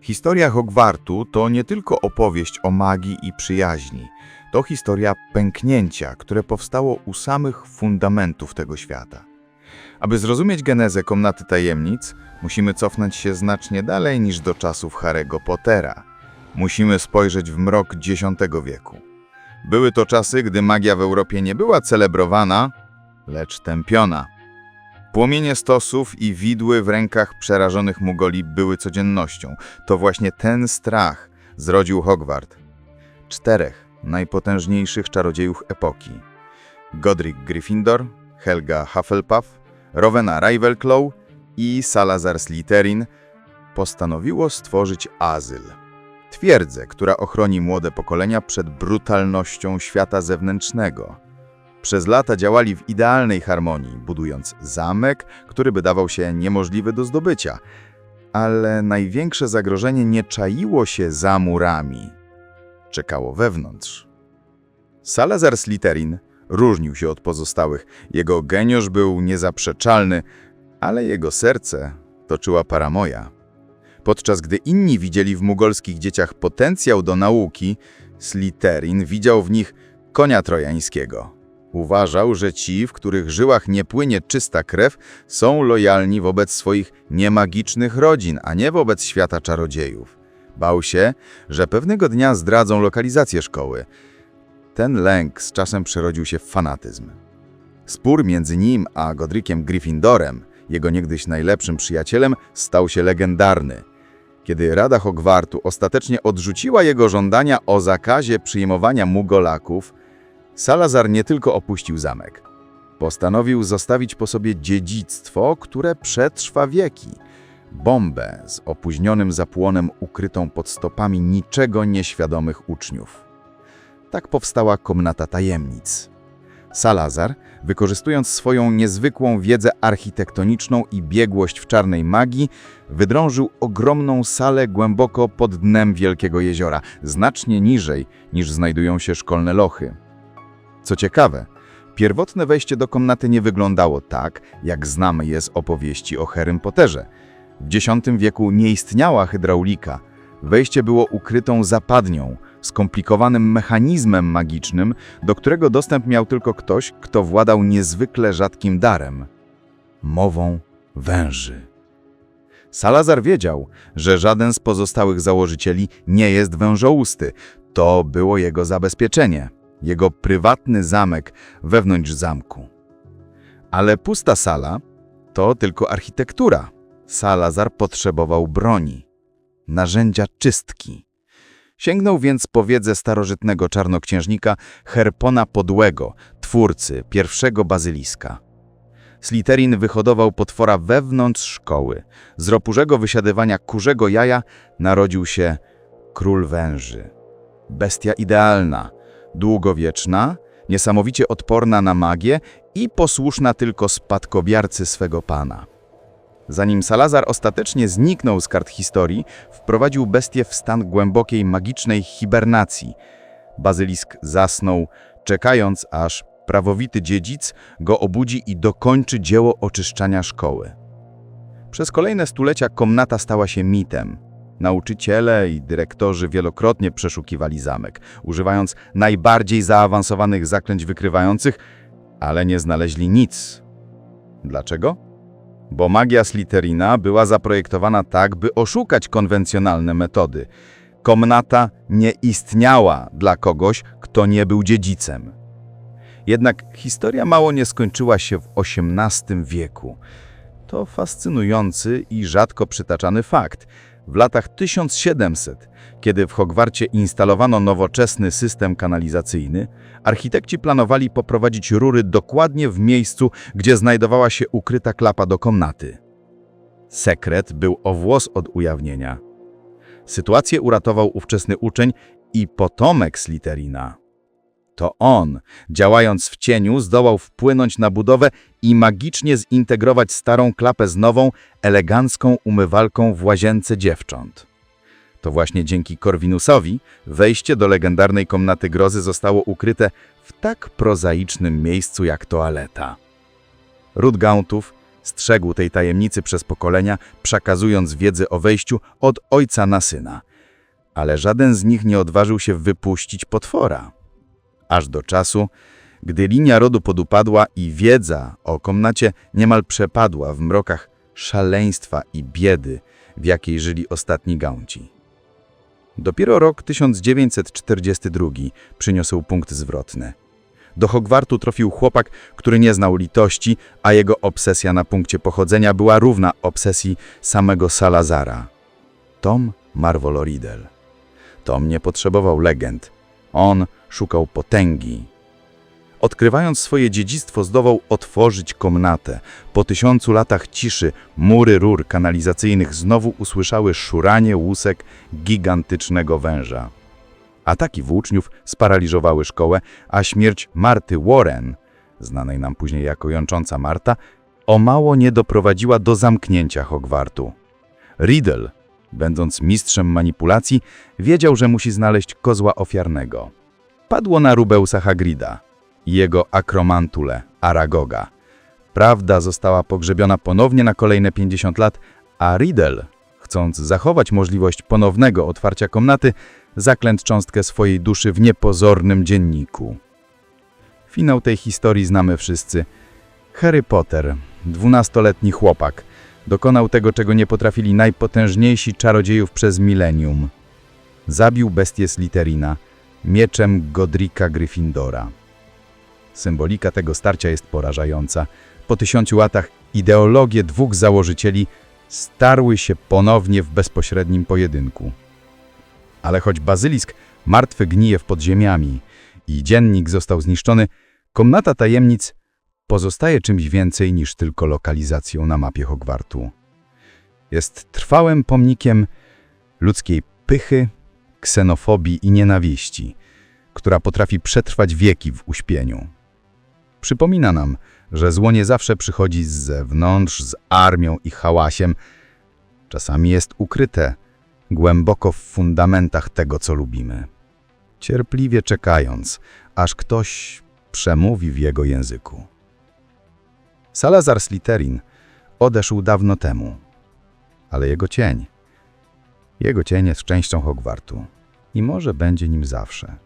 Historia Hogwartu to nie tylko opowieść o magii i przyjaźni. To historia pęknięcia, które powstało u samych fundamentów tego świata. Aby zrozumieć genezę Komnaty Tajemnic, musimy cofnąć się znacznie dalej niż do czasów Harry'ego Pottera. Musimy spojrzeć w mrok X wieku. Były to czasy, gdy magia w Europie nie była celebrowana, lecz tępiona. Płomienie stosów i widły w rękach przerażonych Mugoli były codziennością. To właśnie ten strach zrodził Hogwart. Czterech najpotężniejszych czarodziejów epoki. Godric Gryffindor, Helga Hufflepuff, Rowena Ravenclaw i Salazar Slytherin postanowiło stworzyć azyl. Twierdzę, która ochroni młode pokolenia przed brutalnością świata zewnętrznego. Przez lata działali w idealnej harmonii, budując zamek, który wydawał się niemożliwy do zdobycia. Ale największe zagrożenie nie czaiło się za murami. Czekało wewnątrz. Salazar Slytherin różnił się od pozostałych. Jego geniusz był niezaprzeczalny, ale jego serce toczyła paramoja. Podczas gdy inni widzieli w mugolskich dzieciach potencjał do nauki, Slytherin widział w nich konia trojańskiego. Uważał, że ci, w których żyłach nie płynie czysta krew, są lojalni wobec swoich niemagicznych rodzin, a nie wobec świata czarodziejów. Bał się, że pewnego dnia zdradzą lokalizację szkoły. Ten lęk z czasem przerodził się w fanatyzm. Spór między nim a Godriciem Gryffindorem, jego niegdyś najlepszym przyjacielem, stał się legendarny. Kiedy Rada Hogwartu ostatecznie odrzuciła jego żądania o zakazie przyjmowania Mugolaków, Salazar nie tylko opuścił zamek. Postanowił zostawić po sobie dziedzictwo, które przetrwa wieki. Bombę z opóźnionym zapłonem ukrytą pod stopami niczego nieświadomych uczniów. Tak powstała Komnata Tajemnic. Salazar, wykorzystując swoją niezwykłą wiedzę architektoniczną i biegłość w czarnej magii, wydrążył ogromną salę głęboko pod dnem Wielkiego Jeziora, znacznie niżej niż znajdują się szkolne lochy. Co ciekawe, pierwotne wejście do komnaty nie wyglądało tak, jak znamy je z opowieści o Harrym Potterze. W X wieku nie istniała hydraulika. Wejście było ukrytą zapadnią, skomplikowanym mechanizmem magicznym, do którego dostęp miał tylko ktoś, kto władał niezwykle rzadkim darem mową węży. Salazar wiedział, że żaden z pozostałych założycieli nie jest wężousty. To było jego zabezpieczenie, jego prywatny zamek wewnątrz zamku. Ale pusta sala to tylko architektura. Salazar potrzebował broni, narzędzia czystki. Sięgnął więc po wiedzę starożytnego czarnoksiężnika Herpona Podłego, twórcy pierwszego bazyliska. Slytherin wyhodował potwora wewnątrz szkoły. Z ropurzego wysiadywania kurzego jaja narodził się król węży. Bestia idealna, długowieczna, niesamowicie odporna na magię i posłuszna tylko spadkobiercy swego pana. Zanim Salazar ostatecznie zniknął z kart historii, wprowadził bestię w stan głębokiej magicznej hibernacji. Bazylisk zasnął, czekając aż prawowity dziedzic go obudzi i dokończy dzieło oczyszczania szkoły. Przez kolejne stulecia komnata stała się mitem. Nauczyciele i dyrektorzy wielokrotnie przeszukiwali zamek, używając najbardziej zaawansowanych zaklęć wykrywających, ale nie znaleźli nic. Dlaczego? Bo magia Slytherina była zaprojektowana tak, by oszukać konwencjonalne metody. Komnata nie istniała dla kogoś, kto nie był dziedzicem. Jednak historia mało nie skończyła się w XVIII wieku. To fascynujący i rzadko przytaczany fakt. W latach 1700, kiedy w Hogwarcie instalowano nowoczesny system kanalizacyjny, architekci planowali poprowadzić rury dokładnie w miejscu, gdzie znajdowała się ukryta klapa do komnaty. Sekret był o włos od ujawnienia. Sytuację uratował ówczesny uczeń i potomek Slytherina. To on, działając w cieniu, zdołał wpłynąć na budowę i magicznie zintegrować starą klapę z nową, elegancką umywalką w łazience dziewcząt. To właśnie dzięki Corvinusowi wejście do legendarnej komnaty grozy zostało ukryte w tak prozaicznym miejscu jak toaleta. Ród gauntów, Strzegł tej tajemnicy przez pokolenia, przekazując wiedzę o wejściu od ojca na syna. Ale żaden z nich nie odważył się wypuścić potwora. Aż do czasu, gdy linia rodu podupadła i wiedza o komnacie niemal przepadła w mrokach szaleństwa i biedy, w jakiej żyli ostatni gaunci. Dopiero rok 1942 przyniósł punkt zwrotny. Do Hogwartu trafił chłopak, który nie znał litości, a jego obsesja na punkcie pochodzenia była równa obsesji samego Salazara. Tom Marvolo Riddle. Tom nie potrzebował legend. On szukał potęgi. Odkrywając swoje dziedzictwo, zdołał otworzyć komnatę. Po tysiącu latach ciszy mury rur kanalizacyjnych znowu usłyszały szuranie łusek gigantycznego węża. Ataki włóczniów sparaliżowały szkołę, a śmierć Marty Warren, znanej nam później jako jącząca Marta, o mało nie doprowadziła do zamknięcia Hogwartu. Riddle, będąc mistrzem manipulacji, wiedział, że musi znaleźć kozła ofiarnego. Padło na Rubeusa Hagrida i jego akromantule Aragoga. Prawda została pogrzebiona ponownie na kolejne 50 lat, a Riddle, chcąc zachować możliwość ponownego otwarcia komnaty, zaklęć cząstkę swojej duszy w niepozornym dzienniku. Finał tej historii znamy wszyscy. Harry Potter, dwunastoletni chłopak, dokonał tego, czego nie potrafili najpotężniejsi czarodziejów przez milenium. Zabił bestię Slytherina mieczem Godrika Gryffindora. Symbolika tego starcia jest porażająca. Po tysiącu latach ideologie dwóch założycieli starły się ponownie w bezpośrednim pojedynku. Ale choć bazylisk martwy gnije w podziemiami i dziennik został zniszczony, komnata tajemnic pozostaje czymś więcej niż tylko lokalizacją na mapie Hogwartu. Jest trwałym pomnikiem ludzkiej pychy, ksenofobii i nienawiści, która potrafi przetrwać wieki w uśpieniu. Przypomina nam, że zło nie zawsze przychodzi z zewnątrz, z armią i hałasiem. Czasami jest ukryte głęboko w fundamentach tego, co lubimy. Cierpliwie czekając, aż ktoś przemówi w jego języku. Salazar Slytherin odeszł dawno temu, ale jego cień, jego cień jest częścią Hogwartu i może będzie nim zawsze.